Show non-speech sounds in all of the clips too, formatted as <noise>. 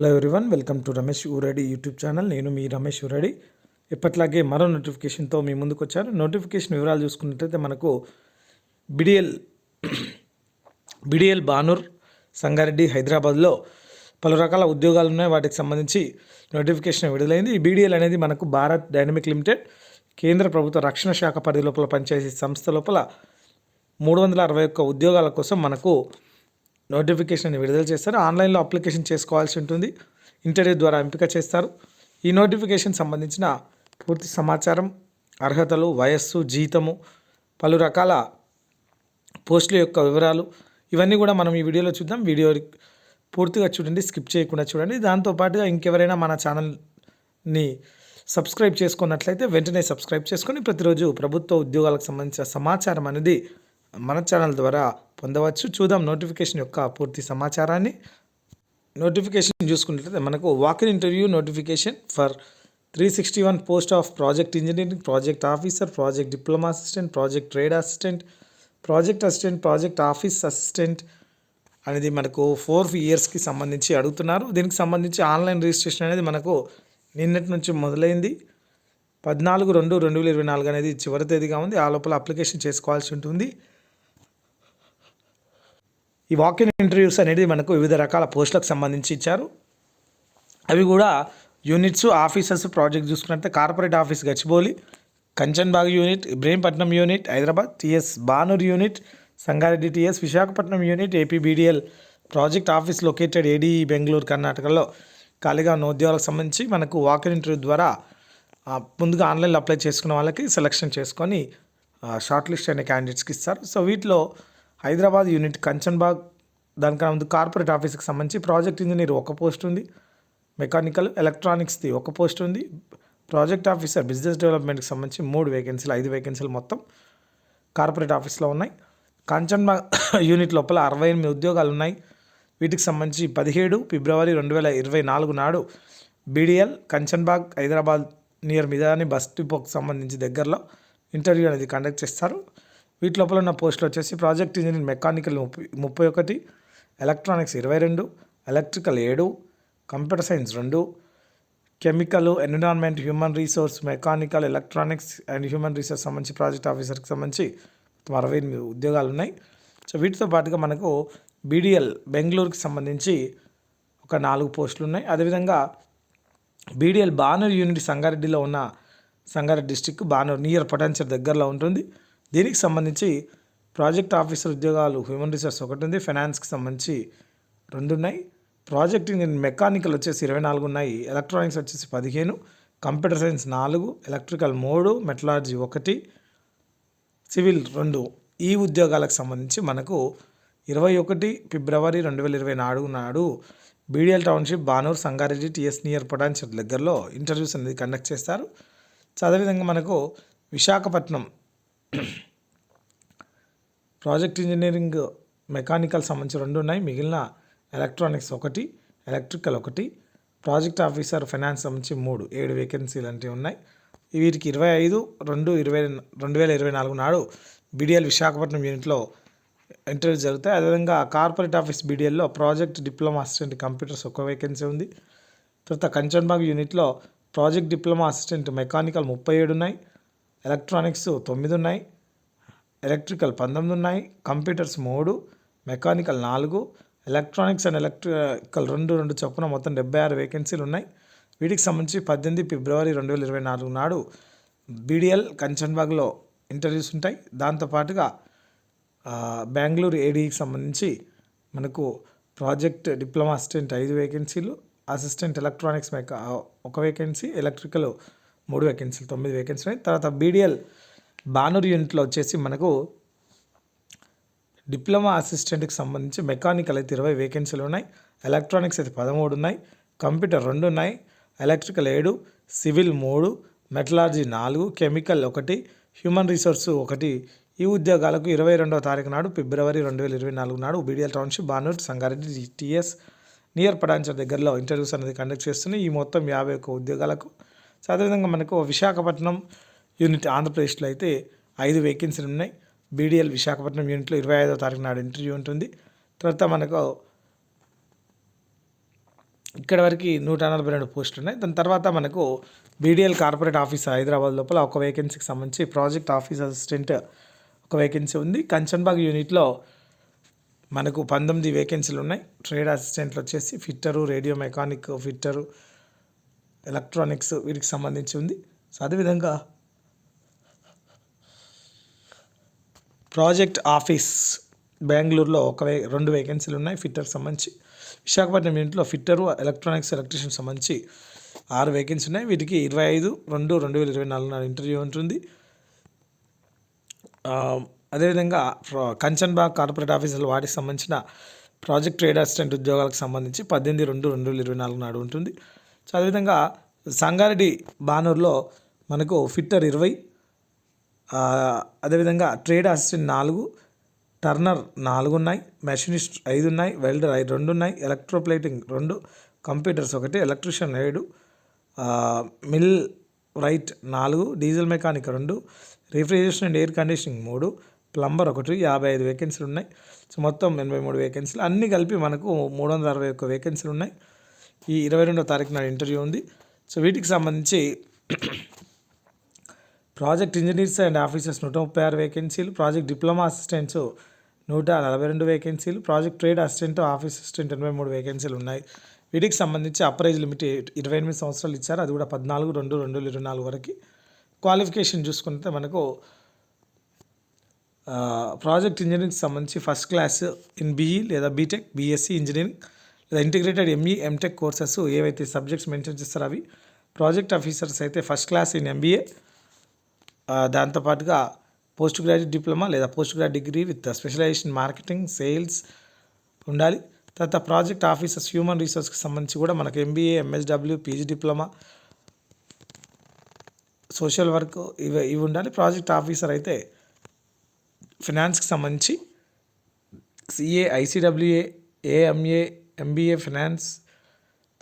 Hello everyone welcome to Ramesh ఊరడి YouTube channel నేను మీ రమేష్ ఊరడి ఎప్పట్లాగే మరో నోటిఫికేషన్తో మీ ముందుకు వచ్చాను. నోటిఫికేషన్ వివరాలు చూసుకున్నట్లయితే మనకు బిడిఎల్ బిడిఎల్ బానూర్ సంగారెడ్డి హైదరాబాద్లో పలు రకాల ఉద్యోగాలు ఉన్నాయి. వాటికి సంబంధించి నోటిఫికేషన్ విడుదలైంది. ఈ బీడీఎల్ అనేది మనకు భారత్ డైనమిక్ లిమిటెడ్ కేంద్ర ప్రభుత్వ రక్షణ శాఖ పరిధి లోపల పనిచేసే సంస్థ లోపల మూడు వందల అరవై ఒక్క ఉద్యోగాల కోసం మనకు నోటిఫికేషన్ విడుదల చేస్తారు. ఆన్లైన్లో అప్లికేషన్ చేసుకోవాల్సి ఉంటుంది. ఇంటర్వ్యూ ద్వారా ఎంపిక చేస్తారు. ఈ నోటిఫికేషన్ సంబంధించిన పూర్తి సమాచారం అర్హతలు వయస్సు జీతము పలు రకాల పోస్టుల యొక్క వివరాలు ఇవన్నీ కూడా మనం ఈ వీడియోలో చూద్దాం. వీడియో పూర్తిగా చూడండి స్కిప్ చేయకుండా చూడండి. దాంతోపాటుగా ఇంకెవరైనా మన ఛానల్ని సబ్స్క్రైబ్ చేసుకున్నట్లయితే వెంటనే సబ్స్క్రైబ్ చేసుకొని ప్రతిరోజు ప్రభుత్వ ఉద్యోగాలకు సంబంధించిన సమాచారం అనేది మన ఛానల్ ద్వారా పొందవచ్చు. చూద్దాం నోటిఫికేషన్ యొక్క పూర్తి సమాచారాన్ని. నోటిఫికేషన్ చూసుకున్నట్లయితే మనకు walk in interview notification for three sixty one post of project engineering project officer project diploma assistant project trade assistant project assistant project office assistant అనేది మనకు ఫోర్ ఇయర్స్కి సంబంధించి అడుగుతున్నారు. దీనికి సంబంధించి ఆన్లైన్ రిజిస్ట్రేషన్ అనేది మనకు నిన్నటి నుంచి మొదలైంది. పద్నాలుగు రెండు రెండు వేల ఇరవై నాలుగు అనేది చివరి తేదీగా ఉంది. ఆ లోపల అప్లికేషన్ చేసుకోవాల్సి ఉంటుంది. ఈ వాకిన్ ఇంటర్వ్యూస్ అనేది మనకు వివిధ రకాల పోస్టులకు సంబంధించి ఇచ్చారు. అవి కూడా units officers project చూసుకున్నట్టే corporate office Gachibowli Kanchanbagh unit Ibrahimpatnam unit Hyderabad TS Banur unit Sangareddy TS Visakhapatnam unit APBDL project office located at Bengaluru కర్ణాటకలో ఖాళీగా ఉన్న ఉద్యోగాలకు సంబంధించి మనకు వాకిన్ ఇంటర్వ్యూ ద్వారా ముందుగా ఆన్లైన్లో అప్లై చేసుకున్న వాళ్ళకి సెలెక్షన్ చేసుకొని షార్ట్ లిస్ట్ అయిన క్యాండిడేట్స్కి ఇస్తారు. సో వీటిలో హైదరాబాద్ యూనిట్ కంచన్బాగ్ దానికన్నా ముందు కార్పొరేట్ ఆఫీస్కి సంబంధించి ప్రాజెక్ట్ ఇంజనీర్ ఒక పోస్ట్ ఉంది. మెకానికల్ ఎలక్ట్రానిక్స్ది ఒక పోస్ట్ ఉంది. ప్రాజెక్ట్ ఆఫీసర్ బిజినెస్ డెవలప్మెంట్కి సంబంధించి మూడు వేకెన్సీలు ఐదు వేకెన్సీలు మొత్తం కార్పొరేట్ ఆఫీస్లో ఉన్నాయి. కాంచన్బాగ్ <coughs> యూనిట్ లోపల అరవై ఎనిమిది ఉద్యోగాలు ఉన్నాయి. వీటికి సంబంధించి పదిహేడు ఫిబ్రవరి రెండు వేల ఇరవై నాలుగు నాడు BDL Kanchanbagh Hyderabad near Midhani bus డిపోకి సంబంధించి దగ్గరలో ఇంటర్వ్యూ అనేది కండక్ట్ చేస్తారు. వీటి లోపల ఉన్న పోస్టులు వచ్చేసి ప్రాజెక్ట్ ఇంజనీర్ మెకానికల్ ముప్పై ముప్పై ఒకటి ఎలక్ట్రానిక్స్ ఇరవై రెండు ఎలక్ట్రికల్ ఏడు కంప్యూటర్ సైన్స్ రెండు chemical environment human resource mechanical electronics and human resource సంబంధించి ప్రాజెక్ట్ ఆఫీసర్కి సంబంధించి మొత్తం అరవై ఎనిమిది ఉద్యోగాలు ఉన్నాయి. సో వీటితో పాటుగా మనకు బీడిఎల్ బెంగళూరుకి సంబంధించి ఒక నాలుగు పోస్టులు ఉన్నాయి. అదేవిధంగా బీడిఎల్ బానూర్ యూనిట్ సంగారెడ్డిలో ఉన్న సంగారెడ్డి డిస్టిక్ బానూర్ నియర్ పటాన్సర్ దగ్గరలో ఉంటుంది. దీనికి సంబంధించి ప్రాజెక్ట్ ఆఫీసర్ ఉద్యోగాలు హ్యూమన్ రిసోర్స్ ఒకటి ఉంది ఫైనాన్స్కి సంబంధించి రెండు ఉన్నాయి ప్రాజెక్ట్ ఇంజనీర్ మెకానికల్ వచ్చేసి ఇరవై నాలుగు ఉన్నాయి ఎలక్ట్రానిక్స్ వచ్చేసి పదిహేను కంప్యూటర్ సైన్స్ నాలుగు ఎలక్ట్రికల్ మూడు మెటలార్జీ ఒకటి సివిల్ రెండు. ఈ ఉద్యోగాలకు సంబంధించి మనకు ఇరవై ఒకటి ఫిబ్రవరి రెండు వేల ఇరవై నాలుగు నాడు BDL township Banur Sangareddy TS near potential దగ్గరలో ఇంటర్వ్యూస్ అనేది కండక్ట్ చేస్తారు. అదేవిధంగా మనకు విశాఖపట్నం ప్రాజెక్ట్ ఇంజనీరింగ్ మెకానికల్ సంబంధించి రెండు ఉన్నాయి. మిగిలిన ఎలక్ట్రానిక్స్ ఒకటి ఎలక్ట్రికల్ ఒకటి ప్రాజెక్ట్ ఆఫీసర్ ఫైనాన్స్ సంబంధించి మూడు ఏడు వేకెన్సీలు అంటే ఉన్నాయి. వీటికి ఇరవై ఐదు రెండు ఇరవై రెండు వేల ఇరవై నాలుగు నాడు బీడిఎల్ విశాఖపట్నం యూనిట్లో ఇంటర్వ్యూ జరుగుతాయి. అదేవిధంగా కార్పొరేట్ ఆఫీస్ బీడీఎల్లో ప్రాజెక్ట్ డిప్లొమా అసిస్టెంట్ కంప్యూటర్స్ ఒక వేకెన్సీ ఉంది. తర్వాత కంచన్బాగ్ యూనిట్లో ప్రాజెక్ట్ డిప్లొమా అసిస్టెంట్ మెకానికల్ ముప్పై ఏడు ఉన్నాయి. ఎలక్ట్రానిక్స్ తొమ్మిది ఉన్నాయి ఎలక్ట్రికల్ పంతొమ్మిది ఉన్నాయి కంప్యూటర్స్ మూడు మెకానికల్ నాలుగు ఎలక్ట్రానిక్స్ అండ్ ఎలక్ట్రికల్ రెండు రెండు చొప్పున మొత్తం డెబ్బై ఆరు వేకెన్సీలు ఉన్నాయి వీటికి సంబంధించి పద్దెనిమిది ఫిబ్రవరి రెండు వేల ఇరవై నాలుగు నాడు బీడిఎల్ కంచన్బాగ్లో ఇంటర్వ్యూస్ ఉంటాయి. దాంతోపాటుగా బెంగళూరు ఏడీకి సంబంధించి మనకు ప్రాజెక్ట్ డిప్లొమా అసిస్టెంట్ ఐదు వేకెన్సీలు అసిస్టెంట్ ఎలక్ట్రానిక్స్ మెకా ఒక వేకెన్సీ ఎలక్ట్రికల్ మూడు వేకెన్సీలు తొమ్మిది వేకెన్సీ ఉన్నాయి. తర్వాత బీడిఎల్ బానూరు యూనిట్లో వచ్చేసి మనకు డిప్లొమా అసిస్టెంట్కి సంబంధించి మెకానికల్ అయితే ఇరవై వేకెన్సీలు ఉన్నాయి. ఎలక్ట్రానిక్స్ అయితే పదమూడు ఉన్నాయి. కంప్యూటర్ రెండు ఉన్నాయి. ఎలక్ట్రికల్ ఏడు సివిల్ మూడు మెటలాజీ నాలుగు కెమికల్ ఒకటి హ్యూమన్ రిసోర్స్ ఒకటి. ఈ ఉద్యోగాలకు ఇరవై రెండవ తారీఖు నాడు ఫిబ్రవరి రెండు వేల ఇరవై నాలుగు నాడు BDL township Banur Sangareddy TS near Patancheru దగ్గరలో ఇంటర్వ్యూస్ అనేది కండక్ట్ చేస్తున్నాయి. ఈ మొత్తం యాభై ఒక్క ఉద్యోగాలకు సో అదేవిధంగా మనకు విశాఖపట్నం యూనిట్ ఆంధ్రప్రదేశ్లో అయితే ఐదు వేకెన్సీలు ఉన్నాయి. బీడిఎల్ విశాఖపట్నం యూనిట్లో ఇరవై ఐదో తారీఖు నాడు ఇంటర్వ్యూ ఉంటుంది. తర్వాత మనకు ఇక్కడ వరకు నూట నలభై రెండు పోస్టులు ఉన్నాయి. దాని తర్వాత మనకు బీడీఎల్ కార్పొరేట్ ఆఫీస్ హైదరాబాద్ లోపల ఒక వేకెన్సీకి సంబంధించి ప్రాజెక్ట్ ఆఫీస్ అసిస్టెంట్ ఒక వేకెన్సీ ఉంది. కంచన్బాగ్ యూనిట్లో మనకు పంతొమ్మిది వేకెన్సీలు ఉన్నాయి. ట్రేడ్ అసిస్టెంట్లు వచ్చేసి fitter radio mechanic fitter electronics వీటికి సంబంధించి ఉంది. సో అదేవిధంగా ప్రాజెక్ట్ ఆఫీస్ బెంగళూరులో ఒక వే రెండు వేకెన్సీలు ఉన్నాయి. ఫిట్టర్కి సంబంధించి విశాఖపట్నం యూనిట్లో ఫిట్టరు ఎలక్ట్రానిక్స్ ఎలక్ట్రీషియన్ సంబంధించి ఆరు వేకెన్సీ ఉన్నాయి. వీటికి ఇరవై ఐదు రెండు రెండు వేల ఇరవై నాలుగు నాడు ఇంటర్వ్యూ ఉంటుంది. అదేవిధంగా కంచన్బాగ్ కార్పొరేట్ ఆఫీసులు వాటికి సంబంధించిన ప్రాజెక్ట్ ట్రేడ్ అసిస్టెంట్ ఉద్యోగాలకు సంబంధించి పద్దెనిమిది రెండు రెండు వేల ఇరవై నాలుగు నాడు ఉంటుంది. సో అదేవిధంగా సంగారెడ్డి బానూరులో మనకు ఫిట్టర్ ఇరవై అదేవిధంగా ట్రేడ్ అసిస్టెంట్ నాలుగు టర్నర్ నాలుగు ఉన్నాయి మెషినిస్ట్ ఐదు ఉన్నాయి వెల్డర్ ఐదు రెండు ఉన్నాయి ఎలక్ట్రోప్లేటింగ్ రెండు కంప్యూటర్స్ ఒకటి ఎలక్ట్రీషియన్ ఏడు మిల్ రైట్ నాలుగు డీజిల్ మెకానిక్ రెండు రిఫ్రిజరేషన్ అండ్ ఎయిర్ కండిషనింగ్ మూడు ప్లంబర్ ఒకటి యాభై ఐదు వేకెన్సీలు ఉన్నాయి. సో మొత్తం ఎనభై మూడు వేకెన్సీలు. అన్నీ కలిపి మనకు మూడు వందల అరవై ఒక్క వేకెన్సీలు ఉన్నాయి. ఈ ఇరవై రెండో తారీఖు నాడు ఇంటర్వ్యూ ఉంది. సో వీటికి సంబంధించి ప్రాజెక్ట్ ఇంజనీర్స్ అండ్ ఆఫీసర్స్ నూట ముప్పై ఆరు వేకెన్సీలు ప్రాజెక్ట్ డిప్లొమా అసిస్టెంట్స్ నూట నలభై రెండు వేకెన్సీలు project trade assistant office assistant ఎనభై మూడు వేకెన్సీలు ఉన్నాయి. వీటికి సంబంధించి అప్రైజ్ లిమిట్ ఇరవై ఎనిమిది సంవత్సరాలు ఇచ్చారు. అది కూడా పద్నాలుగు రెండు రెండు వేల ఇరవై నాలుగు వరకు. క్వాలిఫికేషన్ చూసుకుంటే మనకు ప్రాజెక్ట్ ఇంజనీరింగ్ సంబంధించి ఫస్ట్ క్లాస్ ఇన్ బీఈ లేదా బీటెక్ బీఎస్సీ ఇంజనీరింగ్ లేదా ఇంటిగ్రేటెడ్ ఎంఈ ఎంటెక్ కోర్సెస్ ఏవైతే సబ్జెక్ట్స్ మెన్షన్ చేస్తారో అవి ప్రాజెక్ట్ ఆఫీసర్స్ అయితే ఫస్ట్ క్లాస్ ఇన్ ఎంబీఏ దాంతోపాటుగా పోస్ట్ గ్రాడ్యుయేట్ డిప్లొమా లేదా post grad degree with specialization marketing sales ఉండాలి. తర్వాత ప్రాజెక్ట్ ఆఫీసర్స్ హ్యూమన్ రీసోర్స్కి సంబంధించి కూడా మనకు MBA MSW PG diploma social work ఇవి ఇవి ఉండాలి. ప్రాజెక్ట్ ఆఫీసర్ అయితే ఫినాన్స్కి సంబంధించి CA ICWA AMA MBA finance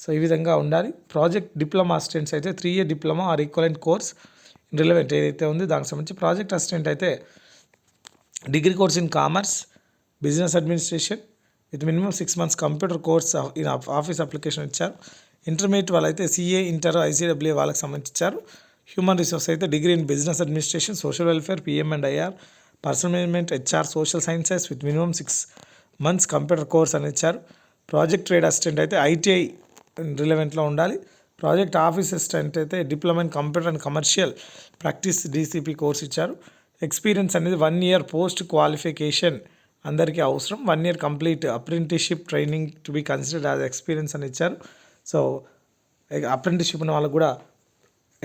so ఈ విధంగా ఉండాలి. ప్రాజెక్ట్ డిప్లొమా అసిస్టెంట్స్ అయితే three year diploma or equivalent course relevant ఏదైతే ఉంది దానికి సంబంధించి ప్రాజెక్ట్ అసిస్టెంట్ అయితే degree course in commerce business administration with minimum six months computer course in office application ఇచ్చారు. ఇంటర్మీడియట్ వాళ్ళైతే సిఏ ఇంటర్ ఐసీడబ్ల్యూ వాళ్ళకి సంబంధించారు హ్యూమన్ రిసోర్స్ అయితే degree in business administration social welfare PM and IR personnel management HR social sciences with minimum six months computer course అని ఇచ్చారు. Project trade assistant అయితే ITI రిలవెంట్లో ఉండాలి. ప్రాజెక్ట్ ఆఫీస్ అసిస్టెంట్ అయితే diploma in computer and commercial practice DCP course ఇచ్చారు. Experience అనేది one year post qualification అందరికీ అవసరం. One year complete apprenticeship training to be considered as experience అని ఇచ్చారు. సో అప్రెంటిస్షిప్ ఉన్న వాళ్ళకు కూడా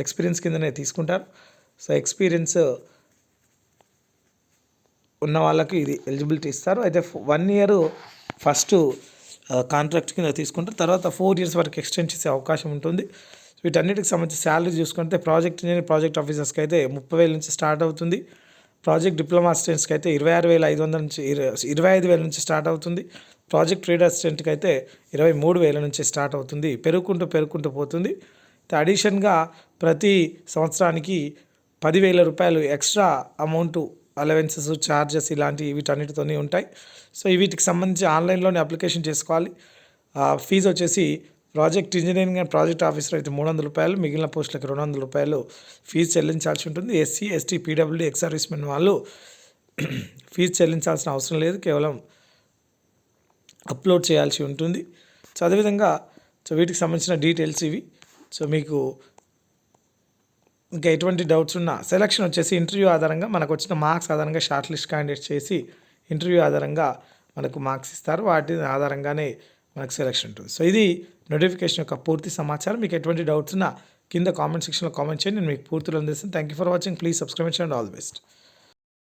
ఎక్స్పీరియన్స్ కిందనే తీసుకుంటారు. సో ఎక్స్పీరియన్స్ ఉన్న వాళ్ళకి ఇది ఎలిజిబిలిటీ ఇస్తారు. అయితే వన్ ఇయర్ ఫస్ట్ కాంట్రాక్ట్ కింద తీసుకుంటారు. తర్వాత ఫోర్ ఇయర్స్ వరకు ఎక్స్టెండ్ చేసే అవకాశం ఉంటుంది. వీటన్నిటికి సంబంధించి శాలరీ చూసుకుంటే ప్రాజెక్ట్ ఇంజనీర్ ప్రాజెక్ట్ ఆఫీసర్స్కి అయితే ముప్పై వేల నుంచి స్టార్ట్ అవుతుంది. ప్రాజెక్ట్ డిప్లొమా అసిస్టెంట్స్కి అయితే ఇరవై ఆరు వేల ఐదు వందల నుంచి ఇరవై ఇరవై ఐదు వేల నుంచి స్టార్ట్ అవుతుంది. ప్రాజెక్ట్ ట్రేడ్ అసిస్టెంట్కి అయితే ఇరవై మూడు వేల నుంచి స్టార్ట్ అవుతుంది. పెరుగుకుంటూ పెరుగుకుంటూ పోతుంది. అడిషన్గా ప్రతి సంవత్సరానికి పదివేల రూపాయలు ఎక్స్ట్రా అమౌంట్ అలవెన్సెస్ ఛార్జెస్ ఇలాంటి వీటన్నిటితోనే ఉంటాయి. సో వీటికి సంబంధించి ఆన్లైన్లోనే అప్లికేషన్ చేసుకోవాలి. ఆ, ఫీజు వచ్చేసి project engineering and project officer అయితే మూడు వందల రూపాయలు మిగిలిన పోస్టులకు రెండు వందల రూపాయలు ఫీజు చెల్లించాల్సి ఉంటుంది. SC ST PW ex servicemen వాళ్ళు <clears throat> ఫీజు చెల్లించాల్సిన అవసరం లేదు కేవలం అప్లోడ్ చేయాల్సి ఉంటుంది. సో అదేవిధంగా సో వీటికి సంబంధించిన డీటెయిల్స్ ఇవి. సో మీకు ఇంకా ఎటువంటి డౌట్స్ ఉన్నా సెలక్షన్ వచ్చేసి ఇంటర్వ్యూ ఆధారంగా మనకు వచ్చిన మార్క్స్ ఆధారంగా షార్ట్ లిస్ట్ క్యాండిడేట్ చేసి ఇంటర్వ్యూ ఆధారంగా మనకు మార్క్స్ ఇస్తారు. వాటి ఆధారంగానే మనకు సెలక్షన్ ఉంటుంది. సో ఇది నోటిఫికేషన్ యొక్క పూర్తి సమాచారం. మీకు ఎటువంటి డౌట్స్ ఉన్నా కింద కామెంట్ సెక్షన్లో కామెంట్ చేయండి. నేను మీకు పూర్తిలో అందిస్తాను. Thank you for watching please subscribe చేయండి ఆల్ ది బెస్ట్